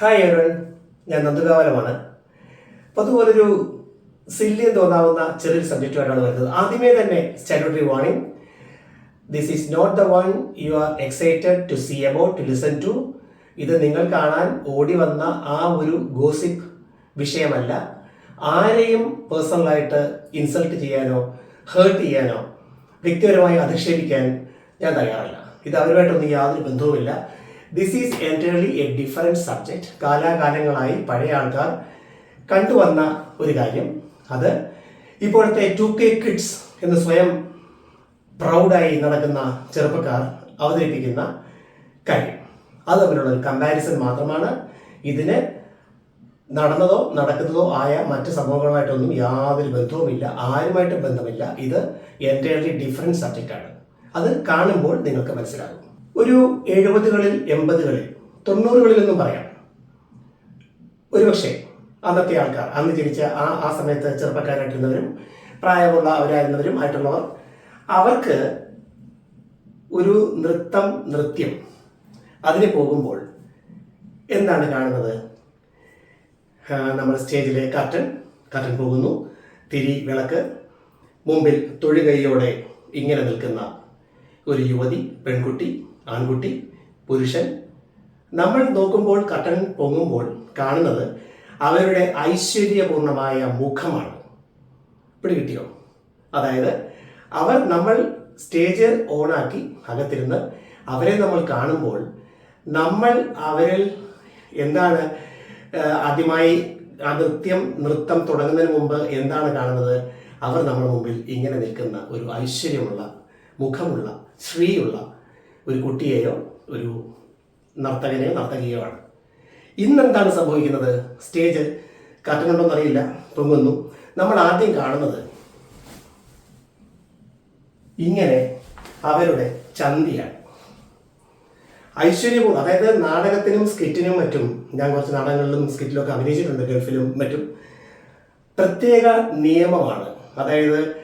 Hi എവരൻ ഞാൻ നന്ദുകാവലമാണ്. അപ്പോൾ അതുപോലൊരു സില്ലിയം തോന്നാവുന്ന ചെറിയൊരു സബ്ജക്റ്റുമായിട്ടാണ് വരുന്നത്. ആദ്യമേ തന്നെ statutory warning this is not the one you are excited to see about to listen to ഇത് നിങ്ങൾ കാണാൻ ഓടി വന്ന ആ ഒരു ഗോസിക് വിഷയമല്ല. ആരെയും പേഴ്സണലായിട്ട് ഇൻസൾട്ട് ചെയ്യാനോ ഹേർട്ട് ചെയ്യാനോ വ്യക്തിപരമായി അധിക്ഷേപിക്കാൻ ഞാൻ തയ്യാറല്ല. ഇത് അവരുമായിട്ടൊന്നും യാതൊരു ബന്ധവുമില്ല. This is entirely a different subject കാലാകാലങ്ങളായി പഴയ ആൾക്കാർ കണ്ടുവന്ന ഒരു കാര്യം. അത് ഇപ്പോഴത്തെ ടു കെ കിഡ്സ് എന്ന് സ്വയം പ്രൗഡായി നടക്കുന്ന ചെറുപ്പക്കാർ അവതരിപ്പിക്കുന്ന കാര്യം. അത് തമ്മിലുള്ള ഒരു കമ്പാരിസൺ മാത്രമാണ്. ഇതിന് നടന്നതോ നടക്കുന്നതോ ആയ മറ്റ് സംഭവങ്ങളുമായിട്ടൊന്നും യാതൊരു ബന്ധവുമില്ല ആരുമായിട്ടും ബന്ധമില്ല. ഇത് എന്റയർലി ഡിഫറെന്റ് സബ്ജക്റ്റാണ് അത് കാണുമ്പോൾ നിങ്ങൾക്ക് മനസ്സിലാകും. ഒരു എഴുപതുകളിൽ എൺപതുകളിൽ തൊണ്ണൂറുകളിൽ എന്നും പറയാം. ഒരുപക്ഷെ അന്നത്തെ ആൾക്കാർ അന്ന് ജനിച്ച ആ ആ സമയത്ത് ചെറുപ്പക്കാരായിട്ടിരുന്നവരും പ്രായമുള്ളവരായിരുന്നവരും ആയിട്ടുള്ളവർ അവർക്ക് ഒരു നൃത്തം നൃത്യം അതിന് പോകുമ്പോൾ എന്താണ് കാണുന്നത്? നമ്മുടെ സ്റ്റേജിലെ കർട്ടൻ കർട്ടൻ പോകുന്നു തിരി വിളക്ക് മുമ്പിൽ തൊഴുകൈയോടെ ഇങ്ങനെ നിൽക്കുന്ന ഒരു യുവതി പെൺകുട്ടി ആൺകുട്ടി പുരുഷൻ. നമ്മൾ നോക്കുമ്പോൾ കട്ടൻ പൊങ്ങുമ്പോൾ കാണുന്നത് അവരുടെ ഐശ്വര്യപൂർണമായ മുഖമാണ്. ഇവിടെ കിട്ടിയോ? അതായത് അവർ നമ്മൾ സ്റ്റേജ് ഓണാക്കി അകത്തിരുന്ന് അവരെ നമ്മൾ കാണുമ്പോൾ നമ്മൾ അവരിൽ എന്താണ് ആദ്യമായി ആ നൃത്യം നൃത്തം തുടങ്ങുന്നതിന് മുമ്പ് എന്താണ് കാണുന്നത്? അവർ നമ്മുടെ മുമ്പിൽ ഇങ്ങനെ നിൽക്കുന്ന ഒരു ഐശ്വര്യമുള്ള മുഖമുള്ള ശ്രീയുള്ള ഒരു കുട്ടിയെയോ ഒരു നർത്തകനെയോ നർത്തകിയോ ആണ്. ഇന്നെന്താണ് സംഭവിക്കുന്നത്? സ്റ്റേജ് കർട്ടനുണ്ടോന്ന് അറിയില്ല പൊങ്ങുന്നു. നമ്മൾ ആദ്യം കാണുന്നത് ഇങ്ങനെ അവരുടെ ചന്തിയാണ്. ഐശ്വര്യപൂർ അതായത് നാടകത്തിനും സ്കിറ്റിനും മറ്റും ഞാൻ കുറച്ച് നാടകങ്ങളിലും സ്കിറ്റിലും ഒക്കെ അഭിനയിച്ചിട്ടുണ്ട് ഗൾഫിലും മറ്റും പ്രത്യേക നിയമമാണ്. അതായത്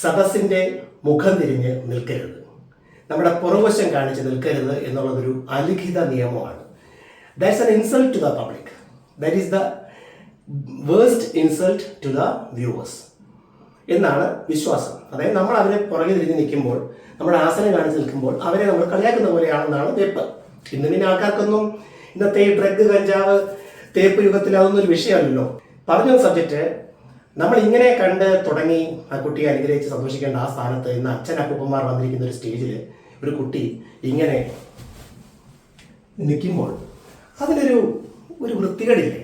സദസ്സിന്റെ മുഖം തിരിഞ്ഞ് നിൽക്കരുത്. നമ്മുടെ പുറവശം കാണിച്ച് നിൽക്കരുത് എന്നുള്ളതൊരു അലിഖിത നിയമമാണ്. That's an insult to the public that is the worst insult to the viewers എന്നാണ് വിശ്വാസം. അതായത് നമ്മൾ അവരെ പുറകെ തിരിഞ്ഞ് നിൽക്കുമ്പോൾ നമ്മുടെ ആസനം കാണിച്ച് നിൽക്കുമ്പോൾ അവരെ നമ്മൾ കളിയാക്കുന്ന പോലെയാണെന്നാണ് വെപ്പ് ഇന്ന് പിന്നെ ആൾക്കാർക്കൊന്നും ഇന്നത്തെ ഈ ഡ്രഗ് കഞ്ചാവ് തേപ്പ് യുഗത്തിൽ അതൊന്നും ഒരു വിഷയമല്ലല്ലോ. പറഞ്ഞ സബ്ജക്റ്റ് നമ്മൾ ഇങ്ങനെ കണ്ട് തുടങ്ങി ആ കുട്ടിയെ അനുഗ്രഹിച്ച് സന്തോഷിക്കേണ്ട ആ സ്ഥാനത്ത് ഇന്ന് അച്ഛൻ അപ്പൂപ്പന്മാർ വന്നിരിക്കുന്ന ഒരു സ്റ്റേജിൽ ഒരു കുട്ടി ഇങ്ങനെ നിൽക്കുമ്പോൾ അതിനൊരു ഒരു വൃത്തികേടില്ലേ?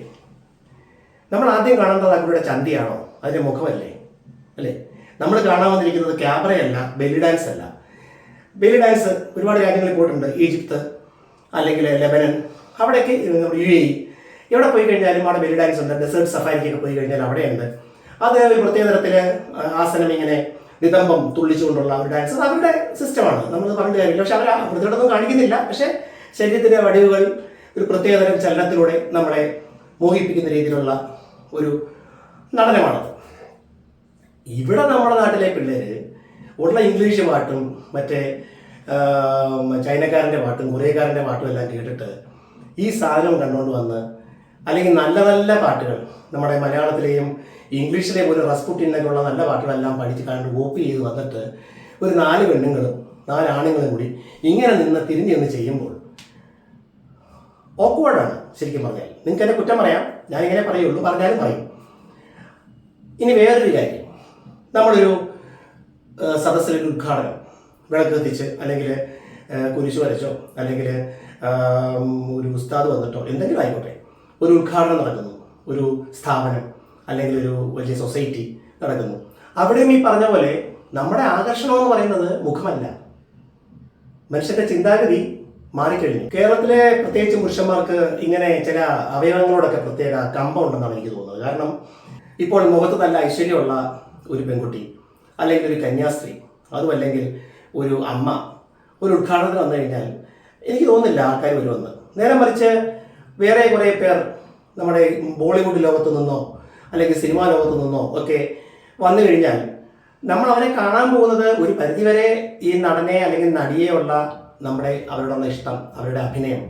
നമ്മൾ ആദ്യം കാണേണ്ടത് അവരുടെ ചന്തിയാണോ? അതിന്റെ മുഖമല്ലേ? അല്ലേ? നമ്മൾ കാണാൻ വന്നിരിക്കുന്നത് ക്യാമറയല്ല ബെല്ലി ഡാൻസ് അല്ല. ബെല്ലി ഡാൻസ് ഒരുപാട് രാജ്യങ്ങളിൽ പോയിട്ടുണ്ട്. ഈജിപ്ത് അല്ലെങ്കിൽ ലെബനൻ. അവിടെയൊക്കെ യു എ എവിടെ പോയി കഴിഞ്ഞാലും അവിടെ ബെല്ലി ഡാൻസ് ഉണ്ട്. ഡെസേർട്ട് സഫാരിക്കൊക്കെ പോയി കഴിഞ്ഞാൽ അവിടെയുണ്ട്. അത് ഒരു പ്രത്യേക തരത്തിൽ ആസനം ഇങ്ങനെ നിതംബം തുള്ളിച്ചുകൊണ്ടുള്ള അവരുടെ ഡാൻസ് അത് അവരുടെ സിസ്റ്റമാണ് നമ്മൾ പറഞ്ഞിട്ട് കാര്യമില്ല. പക്ഷെ അവർ വൃത്തിയോടൊന്നും കാണിക്കുന്നില്ല. പക്ഷെ ശരീരത്തിന്റെ വടിവുകൾ ഒരു പ്രത്യേകതരം ചലനത്തിലൂടെ നമ്മളെ മോഹിപ്പിക്കുന്ന രീതിയിലുള്ള ഒരു നടനമാണത് ഇവിടെ നമ്മുടെ നാട്ടിലെ പിള്ളേർ ഉള്ള ഇംഗ്ലീഷ് പാട്ടും മറ്റേ ചൈനക്കാരന്റെ പാട്ടും കൊറിയക്കാരന്റെ പാട്ടും എല്ലാം കേട്ടിട്ട് ഈ സാധനം കണ്ടുകൊണ്ട് വന്ന് അല്ലെങ്കിൽ നല്ല നല്ല പാട്ടുകൾ. നമ്മുടെ മലയാളത്തിലെയും ഇംഗ്ലീഷിലെയും ഒരു റസ്പുട്ടിനൊക്കെ നല്ല പാട്ടുകളെല്ലാം പഠിച്ച് കണ്ട് കോപ്പി ചെയ്ത് വന്നിട്ട് ഒരു നാല് പെണ്ണുങ്ങളും നാലാണുങ്ങളും കൂടി ഇങ്ങനെ നിന്ന് തിരിഞ്ഞു നിന്ന് ചെയ്യുമ്പോൾ ഓക്വേർഡാണ് ശരിക്കും പറഞ്ഞാൽ. നിങ്ങൾക്ക് എന്നെ കുറ്റം പറയാം. ഞാനിങ്ങനെ പറയുള്ളൂ. പറഞ്ഞാലും പറയും. ഇനി വേറൊരു കാര്യം. നമ്മളൊരു സദസ്സിലൊരു ഉദ്ഘാടനം വിളക്ക് കത്തിച്ച് അല്ലെങ്കിൽ കുരിശു വരച്ചോ അല്ലെങ്കിൽ ഒരു ഉസ്താദ് വന്നിട്ടോ എന്തെങ്കിലും ആയിക്കോട്ടെ. ഒരു ഉദ്ഘാടനം നടക്കുന്നു. ഒരു സ്ഥാപനം അല്ലെങ്കിൽ ഒരു വലിയ സൊസൈറ്റി നടക്കുന്നു. അവിടെയും ഈ പറഞ്ഞ പോലെ നമ്മുടെ ആകർഷണം എന്ന് പറയുന്നത് മുഖമല്ല. മനുഷ്യന്റെ ചിന്താഗതി മാറിക്കഴിഞ്ഞു. കേരളത്തിലെ പ്രത്യേകിച്ച് പുരുഷന്മാർക്ക് ഇങ്ങനെ ചില അവയവങ്ങളോടൊക്കെ പ്രത്യേക കമ്പം ഉണ്ടെന്നാണ് എനിക്ക് തോന്നുന്നത്. കാരണം ഇപ്പോൾ മുഖത്ത് നല്ല ഐശ്വര്യമുള്ള ഒരു പെൺകുട്ടി അല്ലെങ്കിൽ ഒരു കന്യാസ്ത്രീ അതുമല്ലെങ്കിൽ ഒരു അമ്മ ഒരു ഉദ്ഘാടനത്തിന് വന്നു കഴിഞ്ഞാൽ എനിക്ക് തോന്നുന്നില്ല ആൾക്കാർ വന്ന് നേരെ മറിച്ച് വേറെ കുറേ പേർ നമ്മുടെ ബോളിവുഡ് ലോകത്തു നിന്നോ അല്ലെങ്കിൽ സിനിമാ ലോകത്തു നിന്നോ ഒക്കെ വന്നു കഴിഞ്ഞാൽ നമ്മൾ അവരെ കാണാൻ പോകുന്നത് ഒരു പരിധിവരെ ഈ നടനെ അല്ലെങ്കിൽ നടിയെ ഉള്ള നമ്മുടെ അവരോടുള്ള ഇഷ്ടം അവരുടെ അഭിനയം.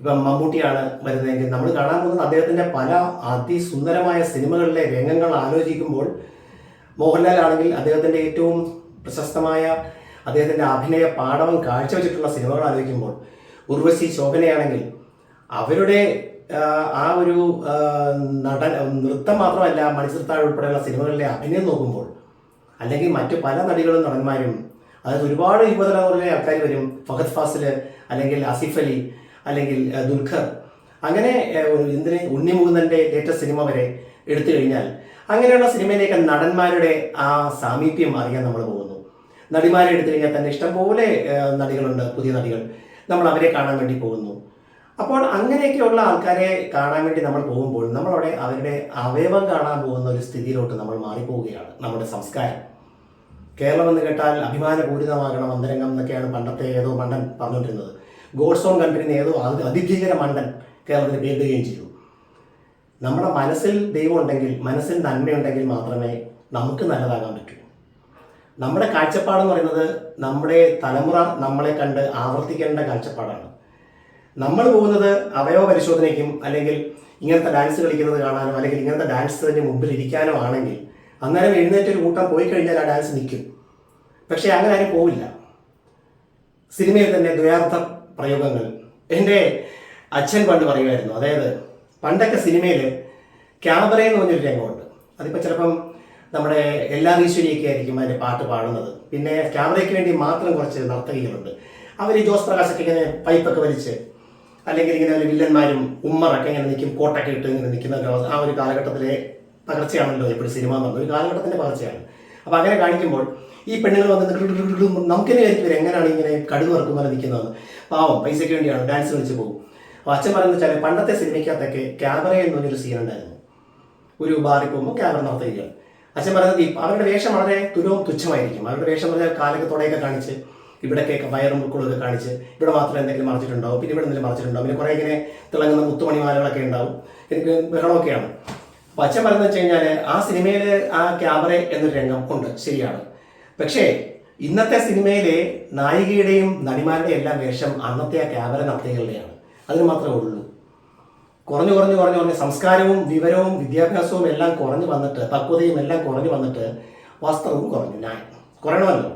ഇപ്പം മമ്മൂട്ടിയാണ് വരുന്നതെങ്കിൽ നമ്മൾ കാണാൻ പോകുന്നത് അദ്ദേഹത്തിന്റെ പല അതിസുന്ദരമായ സിനിമകളിലെ രംഗങ്ങൾ ആലോചിക്കുമ്പോൾ മോഹൻലാൽ ആണെങ്കിൽ അദ്ദേഹത്തിന്റെ ഏറ്റവും പ്രശസ്തമായ അദ്ദേഹത്തിന്റെ അഭിനയ പാഠവും കാഴ്ചവെച്ചിട്ടുള്ള സിനിമകൾ ആലോചിക്കുമ്പോൾ ഉർവശി ശോഭനയാണെങ്കിൽ അവരുടെ ആ, ഒരു നട നടൻ നൃത്തം മാത്രമല്ല മണിച്ചിർത്താഴ് ഉൾപ്പെടെയുള്ള സിനിമകളിലെ അഭിനയം നോക്കുമ്പോൾ അല്ലെങ്കിൽ മറ്റു പല നടികളും നടന്മാരും അതായത് ഒരുപാട് യുവതലമുറയിലെ ആൾക്കാർ വരും. ഫഹദ് ഫാസിൽ അല്ലെങ്കിൽ ആസിഫ് അലി അല്ലെങ്കിൽ ദുൽഖർ. അങ്ങനെ ആ, ഉണ്ണിമുകുന്ദന്റെ ലേറ്റസ്റ്റ് സിനിമ വരെ എടുത്തു കഴിഞ്ഞാൽ അങ്ങനെയുള്ള സിനിമയിലേക്ക് നടന്മാരുടെ ആ സാമീപ്യം അറിയാൻ നമ്മൾ പോകുന്നു. നടിമാരെ എടുത്തു കഴിഞ്ഞാൽ തന്നെ ഇഷ്ടംപോലെ നടികളുണ്ട് പുതിയ നടികൾ. നമ്മൾ അവരെ കാണാൻ വേണ്ടി പോകുന്നു. അപ്പോൾ അങ്ങനെയൊക്കെയുള്ള ആൾക്കാരെ കാണാൻ വേണ്ടി നമ്മൾ പോകുമ്പോൾ നമ്മളവിടെ അവരുടെ അവയവം കാണാൻ പോകുന്ന ഒരു സ്ഥിതിയിലോട്ട് നമ്മൾ മാറിപ്പോവുകയാണ് നമ്മുടെ സംസ്കാരം. കേരളം എന്ന് കേട്ടാൽ അഭിമാനപൂരിതമാകണം അന്തരംഗം എന്നൊക്കെയാണ് പണ്ടത്തെ ഏതോ മണ്ടൻ പറഞ്ഞുകൊണ്ടിരുന്നത്. ഗോഡ്സ് ഓൺ കൺട്രിന്ന് ഏതോ അതി- അതിഭീകര മണ്ടൻ കേരളത്തിന് പേരിടുകയും ചെയ്തു. നമ്മുടെ മനസ്സിൽ ദൈവം ഉണ്ടെങ്കിൽ മനസ്സിൽ നന്മയുണ്ടെങ്കിൽ മാത്രമേ നമുക്ക് നല്ലതാകാൻ പറ്റൂ. നമ്മുടെ കാഴ്ചപ്പാടെന്ന് പറയുന്നത് നമ്മുടെ തലമുറ നമ്മളെ കണ്ട് ആവർത്തിക്കേണ്ട കാഴ്ചപ്പാടാണ്. നമ്മൾ പോകുന്നത് അവയവ പരിശോധനയ്ക്കും അല്ലെങ്കിൽ ഇങ്ങനത്തെ ഡാൻസ് കളിക്കുന്നത് കാണാനോ അല്ലെങ്കിൽ ഇങ്ങനത്തെ ഡാൻസിന് മുമ്പിൽ ഇരിക്കാനോ ആണെങ്കിൽ അന്നേരം എഴുന്നേറ്റ് ഒരു കൂട്ടം പോയി കഴിഞ്ഞാൽ ആ ഡാൻസ് നിൽക്കും. പക്ഷേ അങ്ങനെ ആരും പോവില്ല. സിനിമയിൽ തന്നെ ദ്വയാർത്ഥ പ്രയോഗങ്ങൾ. എന്റെ അച്ഛൻ പണ്ട് പറയുമായിരുന്നു അതായത് പണ്ടൊക്കെ സിനിമയിൽ ക്യാമറ എന്ന് പറഞ്ഞൊരു രംഗമുണ്ട്. അതിപ്പോൾ ചിലപ്പം നമ്മുടെ എല്ലാ ഈശ്വരിയൊക്കെ ആയിരിക്കും അതിന്റെ പാട്ട് പാടുന്നത്. പിന്നെ ക്യാമറയ്ക്ക് വേണ്ടി മാത്രം കുറച്ച് നർത്തകികളുണ്ട്. അവർ ജോസ് പ്രകാശൊക്കെ ഇങ്ങനെ പൈപ്പൊക്കെ വലിച്ച് അല്ലെങ്കിൽ ഇങ്ങനെ ഒരു വില്ലന്മാരും ഉമ്മറൊക്കെ ഇങ്ങനെ നിൽക്കും കോട്ടൊക്കെ ഇട്ട് ഇങ്ങനെ നിൽക്കുന്ന ആ ഒരു കാലഘട്ടത്തിലെ പകർച്ചയാണല്ലോ ഇപ്പോൾ സിനിമ എന്ന് പറഞ്ഞത്. ഒരു കാലഘട്ടത്തിന്റെ പകർച്ചയാണ്. അപ്പോൾ അങ്ങനെ കാണിക്കുമ്പോൾ ഈ പെണ്ണുങ്ങൾ വന്നിട്ട് നമുക്കെന്നെ ആയിരിക്കും എങ്ങനെയാണ് ഇങ്ങനെ കടുവ് വറക്കും പോലെ നിൽക്കുന്നത് പാവം പൈസയ്ക്ക് വേണ്ടിയാണ് ഡാൻസ് കളിച്ച് പോകും. അപ്പോൾ അച്ഛൻ പറയുന്നത് വെച്ചാൽ പണ്ടത്തെ സിനിമയ്ക്കകത്തൊക്കെ ക്യാമറ എന്ന് പറഞ്ഞൊരു സീൻ ഉണ്ടായിരുന്നു. ഒരു ബാറിൽ പോകുമ്പോൾ ക്യാമറ നടത്തുകയാണ് അച്ഛൻ പറയുന്നത് അവരുടെ വേഷം വളരെ തുലവും തുച്ഛമായിരിക്കും. അവരുടെ വേഷം പറഞ്ഞാൽ കാലൊക്കെ തുടയൊക്കെ കാണിച്ച് ഇവിടേക്കൊക്കെ വയറും മുക്കുളൊക്കെ കാണിച്ച് ഇവിടെ മാത്രം എന്തെങ്കിലും മറച്ചിട്ടുണ്ടാവും. പിന്നെ ഇവിടെ എന്തെങ്കിലും മറച്ചിട്ടുണ്ടാവും. പിന്നെ കുറേ ഇങ്ങനെ തിളങ്ങുന്ന മുത്തുമണിമാലകളൊക്കെ ഉണ്ടാവും. എനിക്ക് ബഹളമൊക്കെയാണ്. അപ്പോൾ അച്ഛൻ പറയുന്നത് വെച്ച് കഴിഞ്ഞാൽ ആ സിനിമയിൽ ആ ക്യാമറ എന്നൊരു രംഗം ഉണ്ട്. ശരിയാണ്. പക്ഷേ ഇന്നത്തെ സിനിമയിലെ നായികയുടെയും നടിമാരുടെയും എല്ലാം വേഷം അന്നത്തെ ആ ക്യാമറ നടത്തികളുടെയാണ് അതിന് മാത്രമേ ഉള്ളൂ. കുറഞ്ഞു കുറഞ്ഞു കുറഞ്ഞു കുറഞ്ഞ് സംസ്കാരവും വിവരവും വിദ്യാഭ്യാസവും എല്ലാം കുറഞ്ഞു വന്നിട്ട് പക്വതയും എല്ലാം കുറഞ്ഞു വന്നിട്ട് വസ്ത്രവും കുറഞ്ഞു. ഞാൻ കുറയണമല്ലോ.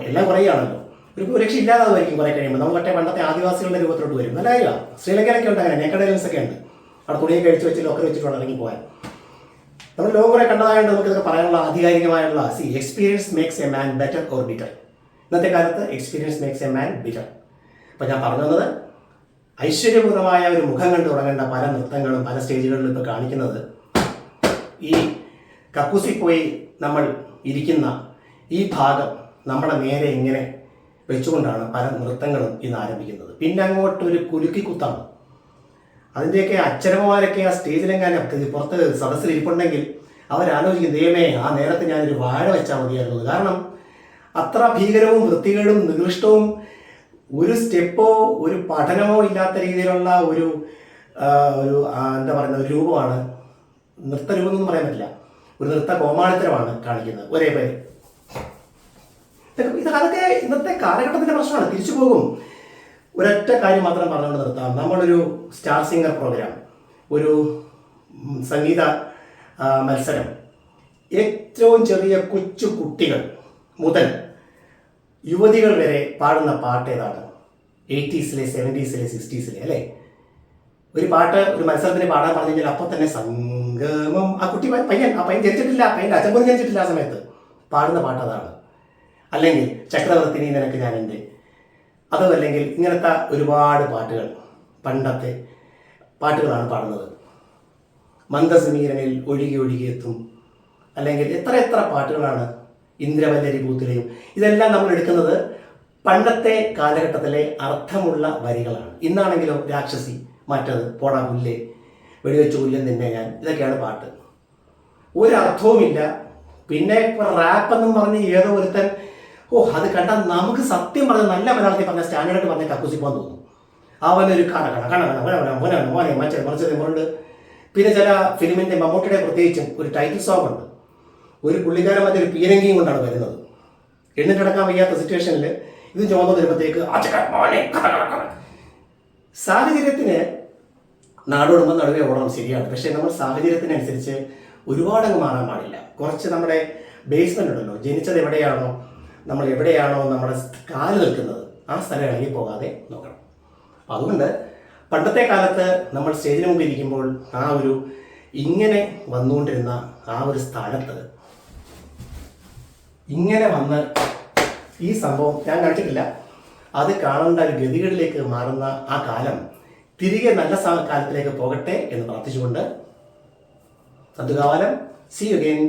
എല്ലാം കുറയുകയാണല്ലോ. ഒരു രക്ഷ ഇല്ലാതാവുമായിരിക്കും കുറെ കഴിയുമ്പോൾ. നമ്മൾ മറ്റേ പണ്ടത്തെ ആദിവാസികളുടെ രൂപത്തിലോട്ട് വരും. നല്ല കാര്യമാണ് ശ്രീലങ്കയിലൊക്കെ ഉണ്ട് അങ്ങനെ. നേക്കഡലൻസ് ഒക്കെ ഉണ്ട്. അവിടെ തുണിയെ കഴിച്ച് വെച്ച് ലോക്കർ വെച്ചിട്ടുണ്ട് ഇറങ്ങി പോകാൻ. നമ്മൾ ലോകം കുറെ കണ്ടതായതുകൊണ്ട് നമുക്ക് ഇതൊക്കെ പറയാനുള്ള ആധികാരികമായുള്ള C experience makes a man better or bitter ഇന്നത്തെ കാലത്ത് experience makes a man bitter അപ്പം ഞാൻ പറഞ്ഞു വന്നത് ഐശ്വര്യപൂർണമായ ഒരു മുഖം കണ്ടു തുടങ്ങേണ്ട പല നൃത്തങ്ങളും പല സ്റ്റേജുകളിലും ഇപ്പോൾ കാണിക്കുന്നത് ഈ കക്കൂസിൽ പോയി നമ്മൾ ഇരിക്കുന്ന ഈ ഭാഗം നമ്മുടെ നേരെ ഇങ്ങനെ വെച്ചുകൊണ്ടാണ് പല നൃത്തങ്ങളും ഇന്ന് ആരംഭിക്കുന്നത്. പിന്നെ അങ്ങോട്ട് ഒരു കുലുക്കി കുത്താണ് അതിന്റെയൊക്കെ അച്ഛനമ്മമാരൊക്കെ ആ സ്റ്റേജിലെങ്ങാനും പുറത്ത് സദസ്സിൽ ഇരിപ്പുണ്ടെങ്കിൽ അവരാലോചിക്കും ദൈവമേ ആ നേരത്തെ ഞാനൊരു വാഴ വെച്ചാൽ മതിയായിരുന്നു കാരണം അത്ര ഭീകരവും വൃത്തികേടും നികൃഷ്ടവും ഒരു സ്റ്റെപ്പോ ഒരു പഠനമോ ഇല്ലാത്ത രീതിയിലുള്ള ഒരു ഒരു എന്താ പറയുന്ന ഒരു രൂപമാണ് നൃത്തരൂപം എന്നൊന്നും പറയാൻ പറ്റില്ല. ഒരു നൃത്ത കോമാളിത്തരമാണ് കാണിക്കുന്നത്. ഒരേ പേര്. ഇത് അതൊക്കെ ഇന്നത്തെ കാലഘട്ടത്തിന്റെ പ്രശ്നമാണ്. തിരിച്ചു പോകും. ഒരൊറ്റ കാര്യം മാത്രം പറഞ്ഞുകൊണ്ട് നിർത്താം. നമ്മളൊരു സ്റ്റാർ സിംഗർ പ്രോഗ്രാം ഒരു സംഗീത മത്സരം ഏറ്റവും ചെറിയ കൊച്ചു കുട്ടികൾ മുതൽ യുവതികൾ വരെ പാടുന്ന പാട്ട് ഏതാണ്? എയ്റ്റീസിലെ സെവന്റീസിലെ സിക്സ്റ്റീസിലെ അല്ലേ? ഒരു പാട്ട് ഒരു മത്സരത്തിന് പാടാൻ പറഞ്ഞു കഴിഞ്ഞാൽ അപ്പം തന്നെ സംഗമം. ആ കുട്ടി പയ്യൻ- പയ്യൻ ആ പയ്യൻ ജനിച്ചിട്ടില്ല പയ്യന്റെ അച്ഛൻ ജനിച്ചിട്ടില്ല ആ സമയത്ത്. പാടുന്ന പാട്ട് അതാണ്. അല്ലെങ്കിൽ ചക്രവർത്തിനി നിനക്ക് എന്റെ അതും അല്ലെങ്കിൽ ഇങ്ങനത്തെ ഒരുപാട് പാട്ടുകൾ പണ്ടത്തെ പാട്ടുകളാണ് പാടുന്നത്. മന്ദസമീരനിൽ ഒഴുകി ഒഴുകി എത്തും. അല്ലെങ്കിൽ എത്ര എത്ര പാട്ടുകളാണ് ഇന്ദ്രവല്ലരി പൂത്തിലെയും ഇതെല്ലാം നമ്മൾ എടുക്കുന്നത് പണ്ടത്തെ കാലഘട്ടത്തിലെ അർത്ഥമുള്ള വരികളാണ്. ഇന്നാണെങ്കിലോ രാക്ഷസി മറ്റത് പോടാ പുല്ല് വെടിവെച്ച് പുല്ലൻ നിന്നെ ഞാൻ. ഇതൊക്കെയാണ് പാട്ട്. ഒരർത്ഥവുമില്ല പിന്നെ റാപ്പ് എന്നും പറഞ്ഞ് ഏതോ ഒരുത്തൻ ഓ അത് കണ്ടാൽ നമുക്ക് സത്യം പറഞ്ഞ നല്ല മലയാളത്തിൽ പറഞ്ഞ സ്റ്റാൻഡേർഡ് പറഞ്ഞ കക്കൂസി പോകാൻ തോന്നും. അവനൊരു കണ കണ കണ കണ മോനെ മോനെ മോനെ മറ്റേ മറിച്ചത് മോനുണ്ട്. പിന്നെ ചില ഫിലിമിന്റെ മമ്മൂട്ടിയുടെ പ്രത്യേകിച്ചും ഒരു ടൈറ്റിൽ സോങ് ഉണ്ട്. ഒരു പുള്ളിക്കാരൻ മറ്റേ ഒരു പീരങ്കിയും കൊണ്ടാണ് വരുന്നത്. എണ്ണിട്ടടക്കാൻ വയ്യാത്ത സിറ്റുവേഷനിൽ ഇത് ചുമന്ന് വരുമ്പോഴത്തേക്ക്. സാഹചര്യത്തിന് നാടോടുമ്പോൾ നടുവേ ഓടണം ശരിയാണ്. പക്ഷേ നമ്മൾ സാഹചര്യത്തിനനുസരിച്ച് ഒരുപാടങ്ങ് മാറാൻ പാടില്ല. കുറച്ച് നമ്മുടെ ബേസ്മെന്റ് ഉണ്ടല്ലോ ജനിച്ചത് എവിടെയാണോ നമ്മൾ എവിടെയാണോ നമ്മുടെ കാൽ നിൽക്കുന്നത് ആ സ്ഥലം ഇളകി പോകാതെ നോക്കണം. അതുകൊണ്ട് പണ്ടത്തെ കാലത്ത് നമ്മൾ സ്റ്റേജിന് മുമ്പ് ഇരിക്കുമ്പോൾ ആ ഒരു ഇങ്ങനെ വന്നുകൊണ്ടിരുന്ന ആ ഒരു സ്ഥാനത്ത് ഇങ്ങനെ വന്ന് ഈ സംഭവം ഞാൻ കണ്ടിട്ടില്ല അത് കാണേണ്ട ഒരു ഗതികളിലേക്ക് മാറുന്ന ആ കാലം തിരികെ നല്ല കാലത്തിലേക്ക് പോകട്ടെ എന്ന് പ്രാർത്ഥിച്ചുകൊണ്ട് സന്തുകാലം സി അഗൈൻ